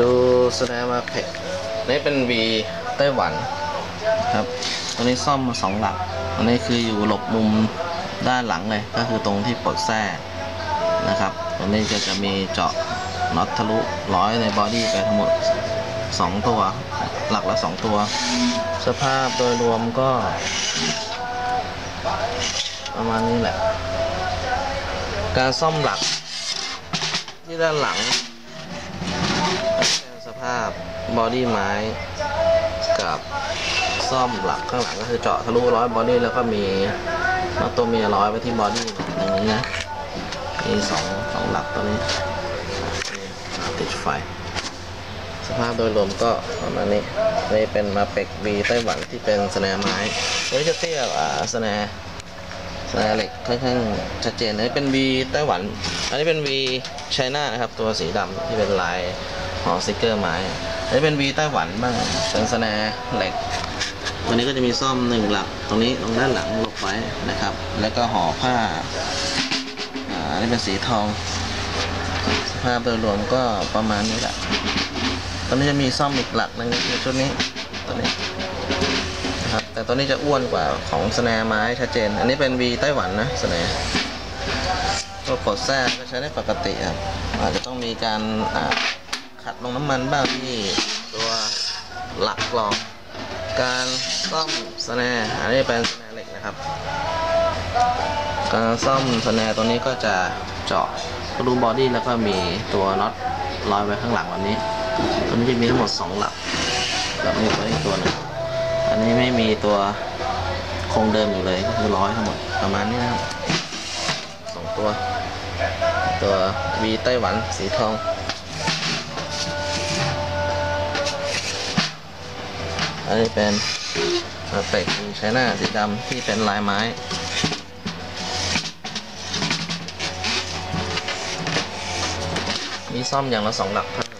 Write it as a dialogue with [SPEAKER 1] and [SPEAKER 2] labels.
[SPEAKER 1] ดูแสดงมาเพจนี่เป็น V ไต้หวันครับตัวนี้ซ่อมมาสองหลักอันนี้คืออยู่หลบมุมด้านหลังเลย ก็คือตรงที่ปลดแส้นะครับตัวนี้ก็จะมีเจาะน็อตทะลุร้อยในบอดี้ไปทั้งหมด 2 ตัว หลักละ 2 ตัว สภาพโดยรวมก็ ประมาณนี้แหละ การซ่อมหลักที่ด้านหลัง บอดี้ไม้กับซ่อมหลักข้างหลังก็คือเจาะทะลุร้อยบอดี้แล้วก็มีน็อตตัวเมียร้อยไปที่บอดี้อย่างนี้นะมีสองสองหลักตัวนี้ติดไฟ สภาพโดยรวมก็ประมาณนี้นี่เป็นมาเป็กวีไต้หวันที่เป็นสแนไม้ตัวนี้จะเตี้ยกว่าสแนสแนเหล็กค่อนข้างชัดเจนอันนี้เป็นวีไต้หวัน อันนี้เป็นวีไชน่านะครับตัวสีดำที่เป็นลาย ห่อสติกเกอร์ไม้อันนี้เป็นวีไต้หวันบ้างเป็นสแนเหล็กวันนี้ก็จะมีซ่อมหนึ่งหลัก ตรงนี้ตรงด้านหลังหลบไว้นะครับ แล้วก็ห่อผ้าอ่าอันนี้เป็นสีทองสภาพโดยรวมก็ประมาณนี้แหละตอนนี้จะมีซ่อมอีกหลักหนึงคือชุดนี้ตัวนี้นะครับแต่ตัวนี้จะอ้วนกว่าของสแนไม้ชัดเจน อันนี้เป็น V ไต้หวันนะสแนตัวกดแทรกก็ใช้ได้ปกติครับอาจจะต้องมีการอ่า ลงน้ำมันบ้างที่ตัวหลักกรองการซ่อมสแนร์อันนี้เป็นสแนร์เหล็กนะครับ การซ่อมสแนร์ตัวนี้ก็จะเจาะกระดูบอดี้แล้วก็มีตัวน็อตลอยไว้ข้างหลังแบบนี้ ตัวนี้จะมีทั้งหมด 2 หลักแล้วมีตัวนี้ตัวหนึงอันนี้ไม่มีตัวโครงเดิมอยู่เลยก็คือร้อยทั้งหมดประมาณนี้นะครับสองตัว ตัว V ไต้หวันสีทอง อันนี้เป็นเป็กใช้หน้าสีดำที่เป็นลายไม้มีซ่อมอย่างละสองหลักครับ